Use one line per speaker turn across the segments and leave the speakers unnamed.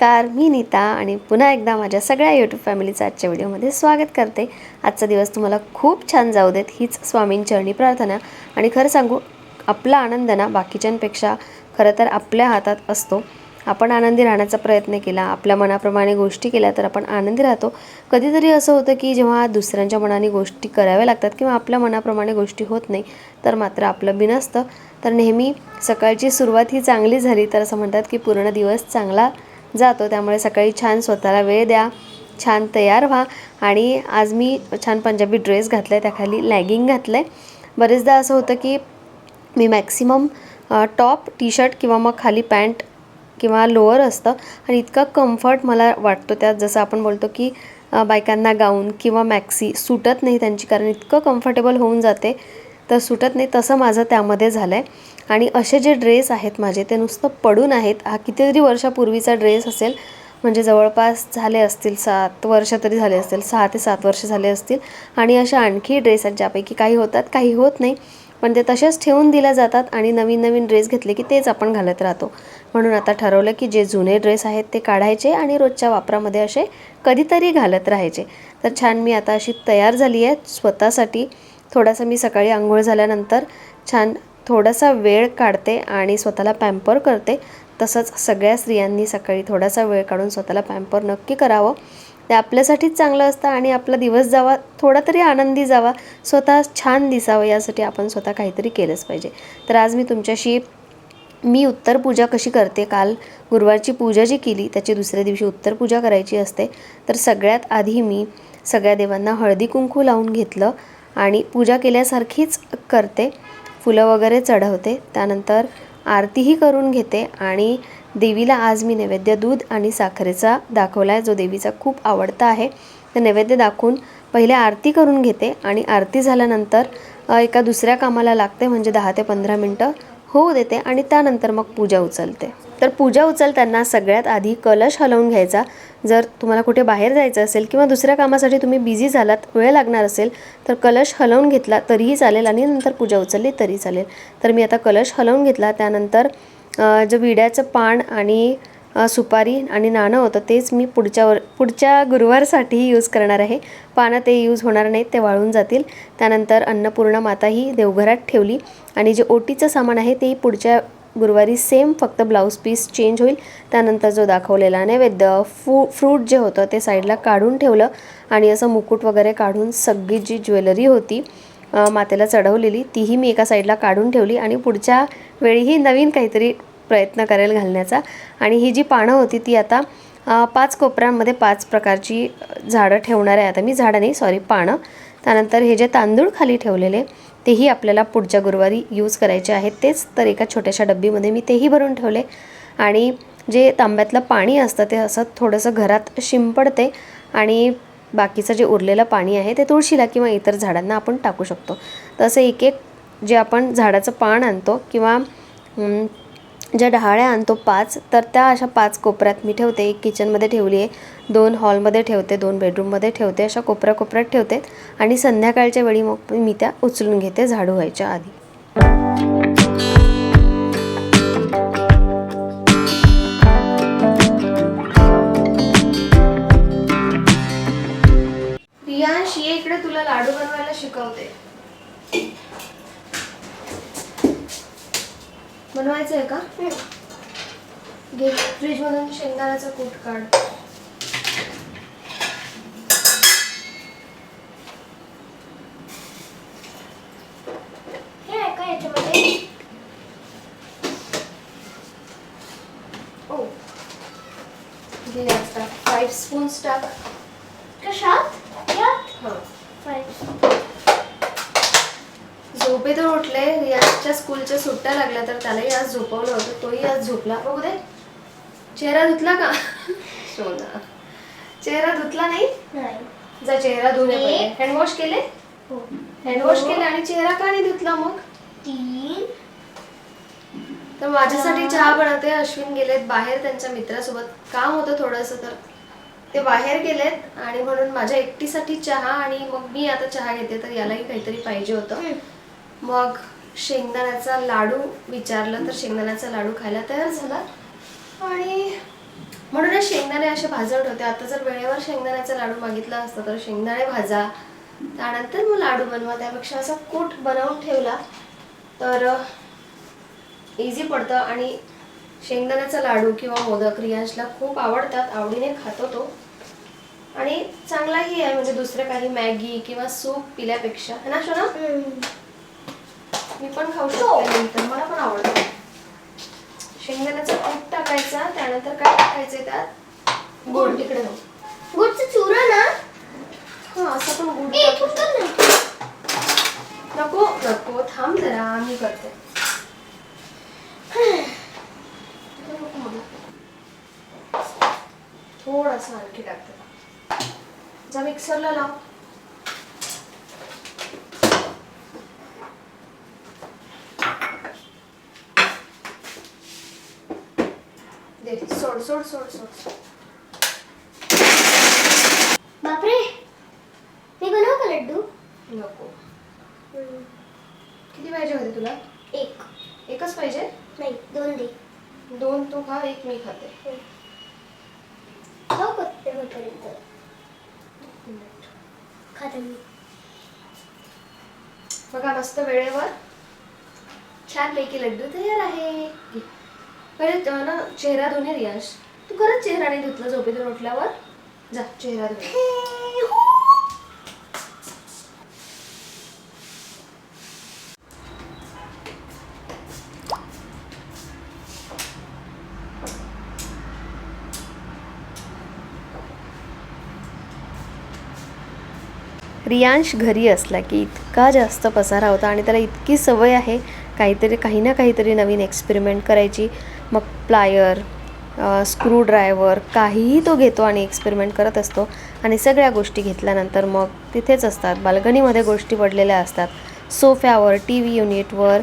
नमस्कार मी नीता आणि पुन्हा एकदा माझ्या सगळ्या यूट्यूब फॅमिलीचं आजच्या व्हिडिओमध्ये स्वागत करते. आजचा दिवस तुम्हाला खूप छान जाऊ देत हीच स्वामींचरणी प्रार्थना. आणि खरं सांगू आपला आनंद ना बाकीच्यांपेक्षा खरं तर आपल्या हातात असतो. आपण आनंदी राहण्याचा प्रयत्न केला आपल्या मनाप्रमाणे गोष्टी केल्या तर आपण आनंदी राहतो. कधीतरी असं होतं की जेव्हा दुसऱ्यांच्या मनाने गोष्टी कराव्या लागतात किंवा आपल्या मनाप्रमाणे गोष्टी होत नाही तर मात्र आपलं बिनसतं. तर नेहमी सकाळची सुरुवात ही चांगली झाली तर असं म्हणतात की पूर्ण दिवस चांगला जातो. त्यामुळे सकाळी छान स्वतःला वेळ द्या छान तयार व्हा. आणि आज मी छान पंजाबी ड्रेस घातला आहे त्याखाली लॅगिंग घातलं आहे बरेचदा असं होतं की मी मॅक्सिमम टॉप टी शर्ट किंवा मग खाली पॅन्ट किंवा लोअर असतं. आणि इतका कम्फर्ट मला वाटतो त्यात. जसं आपण बोलतो की बायकांना गाऊन किंवा मॅक्सी सुटत नाही त्यांची. कारण इतकं कम्फर्टेबल होऊन जाते. तर सुटत नाही तसं माझं त्यामध्ये झालं आहे आणि असे जे ड्रेस आहेत माझे ते नुसतं पडून आहेत. हा कितीतरी वर्षापूर्वीचा ड्रेस असेल म्हणजे जवळपास झाले असतील सात वर्ष तरी झाले असतील सहा ते सात वर्ष झाले असतील. आणि अशा आणखी ड्रेस आहेत ज्यापैकी काही होतात काही होत नाही. पण ते तसेच ठेवून दिल्या जातात आणि नवीन नवीन ड्रेस घेतले की तेच आपण घालत राहतो. म्हणून आता ठरवलं की जे जुने ड्रेस आहेत ते काढायचे आणि रोजच्या वापरामध्ये असे कधीतरी घालत राहायचे. तर छान मी आता अशी तयार झाली आहे स्वतःसाठी. थोडासा मी सकाळी आंघोळ झाल्यानंतर छान थोडासा वेळ काढते आणि स्वतःला पॅम्पर करते. तसंच सगळ्या स्त्रियांनी सकाळी थोडासा वेळ काढून स्वतःला पॅम्पर नक्की करावं. ते आपल्यासाठीच चांगलं असतं आणि आपला दिवस जावा थोडा तरी आनंदी जावा. स्वतः छान दिसावं यासाठी आपण स्वतः काहीतरी केलंच पाहिजे. तर आज मी तुमच्याशी मी उत्तर पूजा कशी करते? काल गुरुवारची पूजा जी केली त्याची दुसऱ्या दिवशी उत्तर पूजा करायची असते. तर सगळ्यात आधी मी सगळ्या देवांना हळदी कुंकू लावून घेतलं आणि पूजा केल्यासारखीच करते. फुलं वगैरे चढवते. त्यानंतर आरतीही करून घेते आणि देवीला आज मी नैवेद्य दूध आणि साखरेचा दाखवला आहे जो देवीचा खूप आवडता आहे. तर नैवेद्य दाखवून पहिले आरती करून घेते आणि आरती झाल्यानंतर एका दुसऱ्या कामाला लागते म्हणजे दहा ते पंधरा मिनटं होऊ देते आणि त्यानंतर मग पूजा उचलते. तर पूजा उचलताना सगळ्यात आधी कलश हलवून घ्यायचा. जर तुम्हाला कुठे बाहेर जायचं असेल किंवा दुसऱ्या कामासाठी तुम्ही बिझी झालात वेळ लागणार असेल तर कलश हलवून घेतला तरीही चालेल आणि नंतर पूजा उचलली तरी चालेल. तर मी आता कलश हलवून घेतला. त्यानंतर जो जे विड्याचं पान आणि सुपारी आणि नाणं होतं तेच मी पुढच्यावर पुढच्या गुरुवारसाठीही यूज करणार आहे. पानं ते यूज होणार नाहीत ते वाळून जातील. त्यानंतर अन्नपूर्णा माता ही देवघरात ठेवली आणि जे ओटीचं सामान आहे तेही पुढच्या गुरुवारी सेम फक्त ब्लाऊज पीस चेंज होईल. त्यानंतर जो दाखवलेला नैवेद्य फू फ्रूट जे होतं ते साईडला काढून ठेवलं. आणि असं मुकुट वगैरे काढून सगळी जी ज्वेलरी होती मातेला चढवलेली तीही मी एका साईडला काढून ठेवली. आणि पुढच्या वेळीही नवीन काहीतरी प्रयत्न करेल घालण्याचा. आणि ही जी पानं होती ती आता पाच कोपऱ्यांमध्ये पाच प्रकारची झाडं ठेवणार आहे. आता मी झाडं नाही सॉरी पानं. त्यानंतर हे जे तांदूळ खाली ठेवलेले तेही आपल्याला पुढच्या गुरुवारी यूज करायचे आहेत. तेच तर एका छोट्याशा डब्बीमध्ये मी तेही भरून ठेवले. आणि जे तांब्यातलं पाणी असतं ते असं थोडंसं घरात शिंपडते आणि बाकीचं जे उरलेलं पाणी आहे ते तुळशीला किंवा इतर झाडांना आपण टाकू शकतो. तसं एक एक जे आपण झाडाचं पान आणतो किंवा ज्या डहाळ्या आणतो पाच तर त्या अशा पाच कोपऱ्यात मी ठेवते. एक किचनमध्ये ठेवली आहे दोन हॉलमध्ये ठेवते दोन बेडरूममध्ये ठेवते अशा कोपऱ्या कोपऱ्यात ठेवते. आणि संध्याकाळच्या वेळी मग मी त्या उचलून घेते झाडू व्हायच्या आधी. रियांश ये इकडे तुला लाडू बनवायला शिकवते. बनवायचं आहे का घे फ्रीज मधून शेंगदाण्याचा कूट काढ.
हे आहे का याच्यामध्ये.
ओ. घे टाक फाईव्ह स्पून्स टाक.
कशात? यात?
हां.
फाईव्ह
झोपेतून उठले. रियाजच्या स्कूलच्या सुट्ट्या लागल्या तर त्यालाही आज झोपवलं होतं. तोही आज झोपला. बघू दे. चेहरा धुतला का? सोना चेहरा धुतला नाही?
नाही.
जा चेहरा धुणे हँडवॉश केले?
हो.
हँडवॉश केले आणि चेहरा का नाही धुतला मग?
तीन.
तर माझ्यासाठी चहा बनवते. अश्विन गेलेत बाहेर त्यांच्या मित्रासोबत. काम होतं थोडंसं तर. ते बाहेर गेलेत आणि म्हणून माझ्या एकटीसाठी चहा आणि मग मी आता चहा घेते. तर यालाही काहीतरी पाहिजे होतं. मग शेंगदाण्याचा लाडू विचारलं तर शेंगदाण्याचा लाडू खायला तयार झाला. आणि म्हणूनच शेंगदाणे असे भाजत होते. आता जर वेळेवर शेंगदाण्याचा लाडू मागितला असता तर शेंगदाणे भाजा. त्यानंतर मग लाडू बनवा. त्यापेक्षा असा कूट बनवून ठेवला तर इझी पडतं. आणि शेंगदाण्याचा लाडू किंवा मोदक रियांशला खूप आवडतात. आवडीने खातो तो. आणि चांगलाही आहे. म्हणजे दुसरं काही मॅगी किंवा सूप पिल्यापेक्षा. है ना शोना मी पण खाऊ शकते. नंतर मला पण आवडतं. शेंगदाण्याचा कूट टाकायचा त्यानंतर काय टाकायचं त्यात? गोड तिकडे हो.
गुडचं चुरा ना?
हा असं पण गुड. नको नको थांब जरा मी करते. थोडंसं आणखी टाकते. जा मिक्सरला लाव दे सोड सोड सोड सोड.
बापरे मी बनवू का लड्डू?
नको. किती पाहिजे होते तुला?
एक.
एकच पाहिजे?
नाही दोन दे.
दोन तू खा एक मी खाते.
खाऊ का तेव्हापर्यंत? खाता मी.
बघा मस्त वेळेवर छानपैकी लड्डू तयार आहे. पहिले ना चेहरा धुणे रियाश तू खरंच चेहरा नाही धुतला झोपेतून उठल्यावर? जा चेहरा धुणे रियांश घरी असला की इतका जास्त पसारा होता आणि त्याला इतकी सवय आहे काहीतरी काही ना काहीतरी नवीन एक्सपेरिमेंट करायची. मग प्लायर स्क्रूड्रायव्हर काहीही तो घेतो आणि एक्सपेरिमेंट करत असतो. आणि सगळ्या गोष्टी घेतल्यानंतर मग तिथेच असतात. बाल्कनीमध्ये गोष्टी पडलेल्या असतात. सोफ्यावर टी व्ही युनिटवर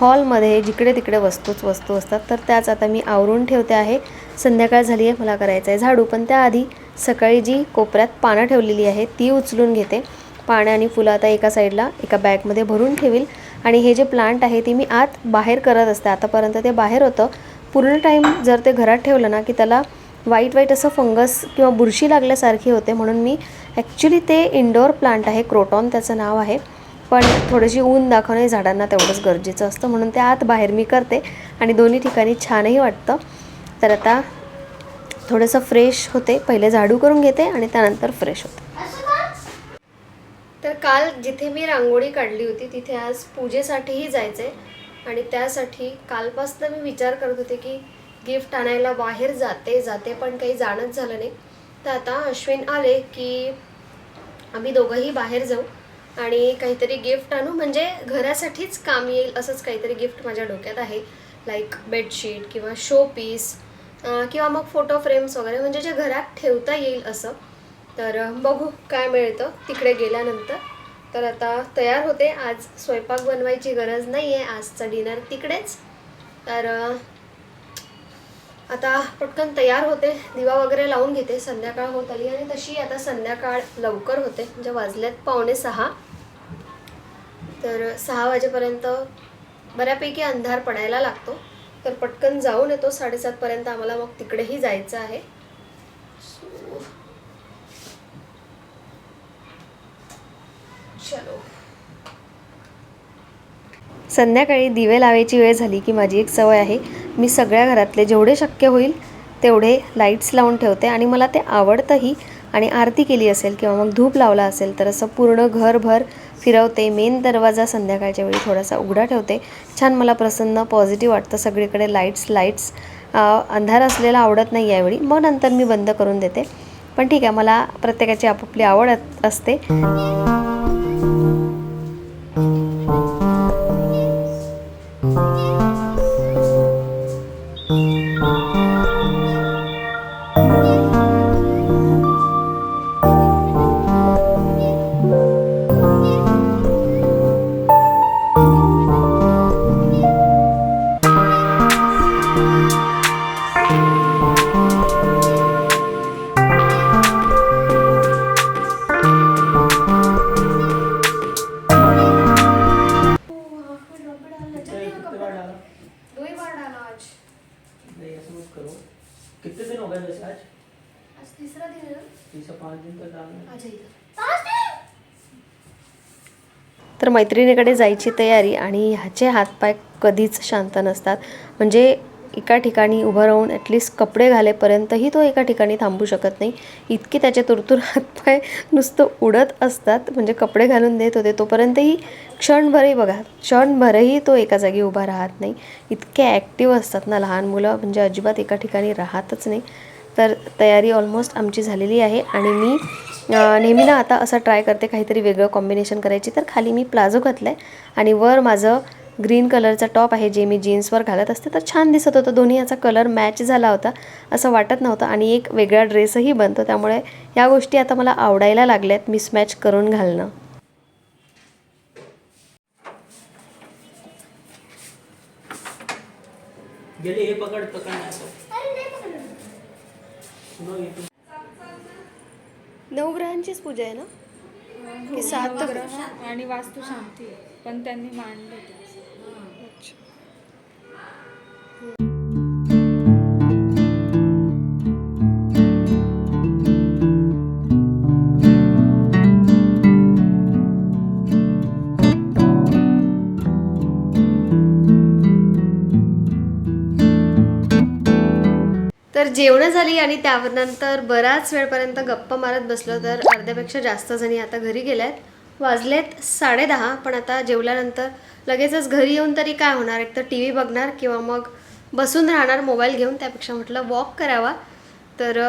हॉलमध्ये जिकडे तिकडे वस्तूच वस्तू असतात. तर त्याच आता मी आवरून ठेवते आहे. संध्याकाळ झाली आहे मला करायचं आहे झाडू. पण त्याआधी सकाळी जी कोपऱ्यात पानं ठेवलेली आहे ती उचलून घेते. पानं आणि फुलं आता एका साईडला एका बॅगमध्ये भरून ठेवील. आणि हे जे प्लांट आहे ते मी आत बाहेर करत असते. आतापर्यंत ते बाहेर होतं. पूर्ण टाईम जर ते घरात ठेवलं ना की त्याला वाईट वाईट असं फंगस किंवा बुरशी लागल्यासारखी होते म्हणून मी ॲक्च्युली ते इनडोअर प्लांट आहे क्रोटॉन त्याचं नाव आहे. पण थोडीशी ऊन दाखवणे झाडांना तेवढंच गरजेचं असतं म्हणून ते आत बाहेर मी करते. आणि दोन्ही ठिकाणी छानही वाटतं. तर आता थोडंसं फ्रेश होते. पहिले झाडू करून घेते आणि त्यानंतर फ्रेश होते. तर काल जिथे मी रांगोळी काढली होती तिथे आज पूजेसाठीही जायचं आहे आणि त्यासाठी कालपासनं मी विचार करत होते की गिफ्ट आणायला बाहेर जाते जाते पण काही जाणंच झालं नाही. तर आता अश्विन आले की आम्ही दोघंही बाहेर जाऊ आणि काहीतरी गिफ्ट आणू. म्हणजे घरासाठीच काम येईल असंच काहीतरी गिफ्ट माझ्या डोक्यात आहे. लाईक बेडशीट किंवा शो पीस किंवा मग फोटो फ्रेम्स वगैरे. म्हणजे जे घरात ठेवता येईल असं. तर बघू काय मिळतं. तिकडे गेल्यानंतर. तर आता तयार होते. आज स्वयंपाक बनवायची गरज नाही आहे आजचा डिनर तिकडेच. तर आता पटकन तयार होते. दिवा वगैरे लावून घेते. संध्याकाळ होत आली आणि तशी आता संध्याकाळ लवकर होते. म्हणजे वाजल्यात पावणे सहा. तर सहा वाजेपर्यंत बऱ्यापैकी अंधार पडायला लागतो. तर पटकन जाऊन येतो. साडेसातपर्यंत आम्हाला मग तिकडेही जायचं आहे. So, चलो. संध्याकाळी दिवे लावायची वेळ झाली की माझी एक सवय आहे. मी सगळ्या घरातले जेवढे शक्य होईल तेवढे लाईट्स लावून ठेवते आणि मला ते आवडतंही. आणि आरती केली असेल किंवा मग धूप लावला असेल तर असं पूर्ण घरभर फिरवते. मेन दरवाजा संध्याकाळच्या वेळी थोडासा उघडा ठेवते. छान मला प्रसन्न पॉझिटिव्ह वाटतं. सगळीकडे लाईट्स लाईट्स अंधार असलेला आवडत नाही यावेळी. मग नंतर मी बंद करून देते. पण ठीक आहे मला प्रत्येकाची आपापली आवड असते. नहीं ऐसा मत करो।
कितने दिन हो गए वैसे आज?
आज तीसरा दिन है
तीसरा दिन
का काम है।
तर मैत्रिणीकडे जायची तयारी आणि ह्याचे हातपाय कधीच शांत नसतात. म्हणजे एका ठिकाणी उभं राहून ॲटलिस्ट कपडे घालेपर्यंतही तो एका ठिकाणी थांबू शकत नाही. इतके त्याचे तुरतुर हातपाय नुसतं उडत असतात. म्हणजे कपडे घालून देत होते तोपर्यंतही क्षणभरही बघा क्षणभरही तो एका जागी उभा राहत नाही. इतके ॲक्टिव्ह असतात ना लहान मुलं. म्हणजे अजिबात एका ठिकाणी राहतच नाही. तर तयारी ऑलमोस्ट आमची झालेली आहे. आणि मी नेहमी ना आता असं ट्राय करते काहीतरी वेगळं कॉम्बिनेशन करायची. तर खाली मी प्लाझो घातला आहे आणि वर माझं ग्रीन कलरचा टॉप आहे जे मी जीन्सवर घालत असते. तर छान दिसत होतं. दोन्ही याचा कलर मॅच झाला होता असं वाटत नव्हतं आणि एक वेगळा ड्रेसही बनतो. त्यामुळे या गोष्टी आता मला आवडायला लागल्यात मिसमॅच करून घालणं.
गेले हे पकड पकड
नवग्रहांचीच पूजा आहे ना? की सात
आणि वास्तू शांती पण त्यांनी मांडले
जेवणं झाली आणि त्यानंतर बराच वेळपर्यंत गप्पा मारत बसलो तर अर्ध्यापेक्षा जास्त जणी आता घरी गेल्यात. वाजलेत साडेदहा पण आता जेवल्यानंतर लगेचच घरी येऊन तरी काय होणार? एक तर टी व्ही बघणार किंवा मग बसून राहणार मोबाईल घेऊन. त्यापेक्षा म्हटलं वॉक करावा. तर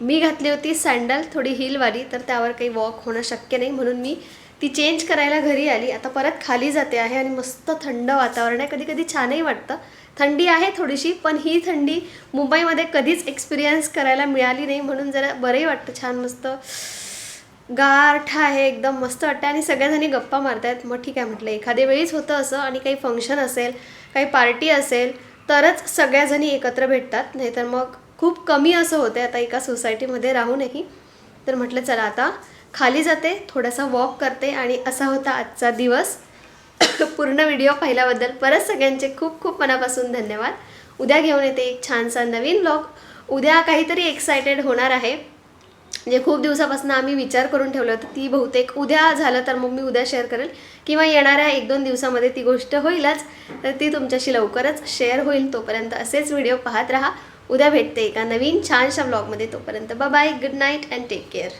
मी घातली होती सँडल थोडी हिलवाली तर त्यावर काही वॉक होणं शक्य नाही. म्हणून मी ती चेंज करायला घरी आली. आता परत खाली जाते आहे आणि मस्त थंड वातावरण आहे. कधी कधी छानही वाटतं. थंडी आहे थोडीशी पण ही थंडी मुंबईमध्ये कधीच एक्सपिरियन्स करायला मिळाली नाही. म्हणून जरा बरंही वाटतं छान मस्त गारठ आहे एकदम मस्त वाटतं आणि सगळ्याजणी गप्पा मारतायत. मग ठीक आहे म्हटलं एखाद्या वेळीच होतं असं आणि काही फंक्शन असेल काही पार्टी असेल तरच सगळ्याजणी एकत्र भेटतात. नाहीतर मग खूप कमी असं होतं आता एका सोसायटीमध्ये राहूनही. तर म्हटलं चला आता खाली जाते थोडासा वॉक करते आणि असा होता आजचा दिवस. पूर्ण व्हिडिओ पाहिल्याबद्दल परत सगळ्यांचे खूप खूप मनापासून धन्यवाद. उद्या घेऊन येते एक छानसा नवीन ब्लॉग उद्या काहीतरी एक्सायटेड होणार आहे. जे खूप दिवसापासून आम्ही विचार करून ठेवलं होतं ती बहुतेक उद्या झालं तर मग मी उद्या शेअर करेल. किंवा येणाऱ्या एक दोन दिवसामध्ये ती गोष्ट होईलच तर ती तुमच्याशी लवकरच शेअर होईल तोपर्यंत असेच व्हिडिओ पाहत राहा. उद्या भेटते एका नवीन छानशा ब्लॉगमध्ये तोपर्यंत. Bye good night and take care